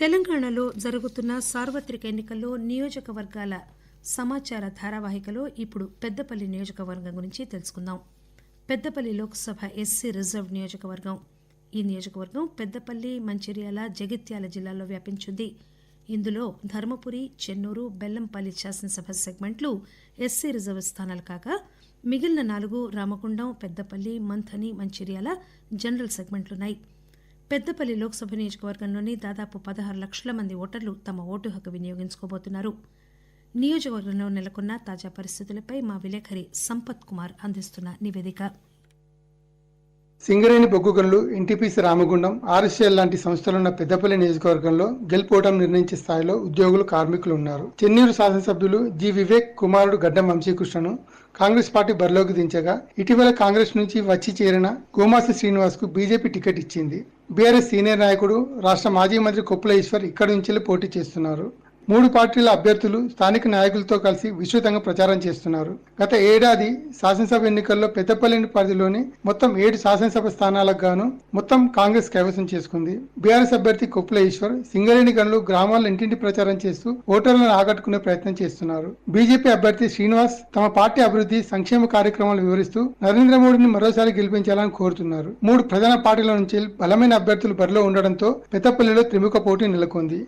తెలంగాణలో జరుగుతున్న సార్వత్రిక ఎన్నికల్లో నియోజకవర్గాల సమాచార ధారావాహికలో ఇప్పుడు పెద్దపల్లి నియోజకవర్గం గురించి తెలుసుకుందాం. పెద్దపల్లి లోక్సభ ఎస్సీ రిజర్వ్ నియోజకవర్గం. ఈ నియోజకవర్గం పెద్దపల్లి మంచిర్యాల జగిత్యాల జిల్లాల్లో వ్యాపించింది. ఇందులో ధర్మపురి చెన్నూరు బెల్లంపల్లి శాసనసభ సెగ్మెంట్లు ఎస్సీ రిజర్వ్ స్థానాలు కాగా మిగిలిన నాలుగు రామగుండం పెద్దపల్లి మంథని మంచిర్యాల జనరల్ సెగ్మెంట్లున్నాయి. పెద్దపల్లి లోక్సభ నియోజకవర్గంలోని దాదాపు పదహారు లక్షల మంది ఓటర్లు తమ ఓటు హక్కు వినియోగించుకోబోతున్నారు. నియోజకవర్గంలో నెలకొన్న తాజా పరిస్థితులపై మా విలేకరి సంపత్ కుమార్ అందిస్తున్న నివేదిక. సింగరేణి బొగ్గు గనులు ఎన్టీపీసీ రామగుండం ఆర్ఎస్ఎల్ లాంటి సంస్థలున్న పెద్దపల్లి నియోజకవర్గంలో గెలుపోవడం నిర్ణయించే స్థాయిలో ఉద్యోగులు కార్మికులు ఉన్నారు. చెన్నూరు శాసనసభ్యులు జి వివేక్ కుమారుడు గడ్డం వంశీకృష్ణను కాంగ్రెస్ పార్టీ బరిలోకి దించగా ఇటీవల కాంగ్రెస్ నుంచి వచ్చి చేరిన గోమాసి శ్రీనివాస్కు బీజేపీ టికెట్ ఇచ్చింది. బీఆర్ఎస్ సీనియర్ నాయకుడు రాష్ట్ర మాజీ మంత్రి కొప్పుల ఈశ్వర్ ఇక్కడి నుంచి పోటీ చేస్తున్నారు. మూడు పార్టీల అభ్యర్థులు స్థానిక నాయకులతో కలిసి విస్తృతంగా ప్రచారం చేస్తున్నారు. గత ఏడాది శాసనసభ ఎన్నికల్లో పెద్దపల్లిని పరిధిలోని మొత్తం ఏడు శాసనసభ స్థానాలకు గాను మొత్తం కాంగ్రెస్ కైవసం చేసుకుంది. బీఆర్ఎస్ అభ్యర్థి కొప్పుల ఈశ్వర్ సింగరేణి గనులు గ్రామాల్లో ఇంటింటి ప్రచారం చేస్తూ ఓటర్లను ఆకట్టుకునే ప్రయత్నం చేస్తున్నారు. బీజేపీ అభ్యర్థి శ్రీనివాస్ తమ పార్టీ అభివృద్ధి సంక్షేమ కార్యక్రమాలు వివరిస్తూ నరేంద్ర మోడీని మరోసారి గెలిపించాలని కోరుతున్నారు. మూడు ప్రధాన పార్టీల నుంచి బలమైన అభ్యర్థులు బరిలో ఉండడంతో పెద్దపల్లిలో త్రిముఖ పోటీ నెలకొంది.